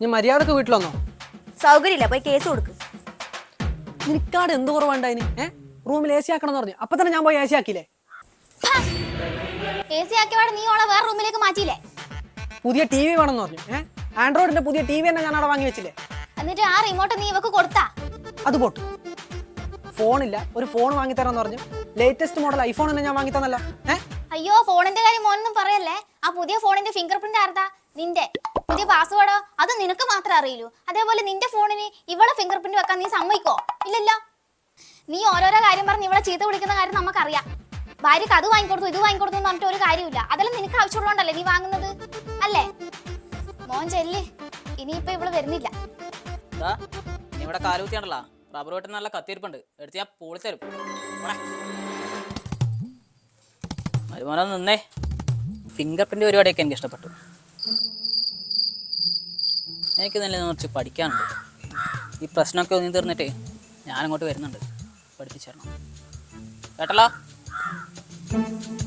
നീ മര്യാദയ്ക്ക് വീട്ടിൽ വന്നോ സൗകര്യമില്ല പോയി കേസ് കൊടുക്കും. നിനക്കാട് എന്ത് കുറവുണ്ടായിന് ഏ? റൂമിൽ എ സി ആക്കണം എന്ന് പറഞ്ഞു. അപ്പൊ തന്നെ ഞാൻ പോയി എ സി ആക്കിയില്ലേ? എ സി ആക്കിയപാട് നീ ഓളെ വേറെ റൂമിലേക്ക് മാറ്റിയില്ലേ? പുതിയ ടി വി വേണമെന്ന് പറഞ്ഞു. ഏ? ആൻഡ്രോയിഡിന്റെ പുതിയ ടി വി തന്നെ ഞാൻ അവിടെ വാങ്ങി വെച്ചില്ലേ? എന്നിട്ട് ആ റിമോട്ട് നീ ഇവക്ക് കൊടുത്താ? അത് പോട്ട്. ഫോണില്ല. ഒരു ഫോൺ വാങ്ങി തരാന്ന് പറഞ്ഞു. ലേറ്റസ്റ്റ് മോഡൽ ഐഫോൺ തന്നെ ഞാൻ വാങ്ങി തന്നല്ലോ. അയ്യോ ഫോണിന്റെ കാര്യം മോനൊന്നും പറയല്ലേ? ആ പുതിയ ഫോണിന്റെ ഫിംഗർ പ്രിന്റ് ആർത്താ നിന്റെ പുതിയ പാസ്വേഡോ അത് നിനക്ക് മാത്രമേ അറിയൂ അതേപോലെ നിന്റെ ഫോണിന് ഇവളെ ഫിംഗർ പ്രിന്റ് വെക്കാൻ നീ സമ്മതിക്കോ? ഇല്ലല്ലോ. നീ ഓരോരോ കാര്യം പറഞ്ഞ് ഇവളെ ചീത്ത വിളിക്കുന്ന കാര്യം നമുക്കറിയാം. ഭാര്യക്ക് അത് വാങ്ങിക്കൊടുത്തു ഇത് വാങ്ങിക്കൊടുത്തു എന്ന് പറഞ്ഞിട്ട് ഒരു കാര്യമില്ല അതെല്ലാം നിനക്ക് ആവശ്യമുള്ളതുകൊണ്ടല്ലേ നീ വാങ്ങുന്നത്? അല്ലേ? മോൻ ചെല്ല്. ഇനിയിപ്പോ ഇവൾ വരുന്നില്ല. ഇവിടെ റബ്ബർ വെട്ടിന് നല്ല കത്തിയിരിപ്പുണ്ട്. എടുത്ത് ഞാൻ പൂളിത്തരും നിന്നേ. ഫിംഗർ പ്രിന്റ് പരിപാടിയൊക്കെ എനിക്ക് ഇഷ്ടപ്പെട്ടു. എനിക്ക് നല്ല കുറച്ച് പഠിക്കാനുണ്ട്. ഈ പ്രശ്നമൊക്കെ ഒന്നും തീർന്നിട്ടേ ഞാനങ്ങോട്ട് വരുന്നുണ്ട്. പഠിപ്പിച്ചു തരണം. കേട്ടല്ലോ?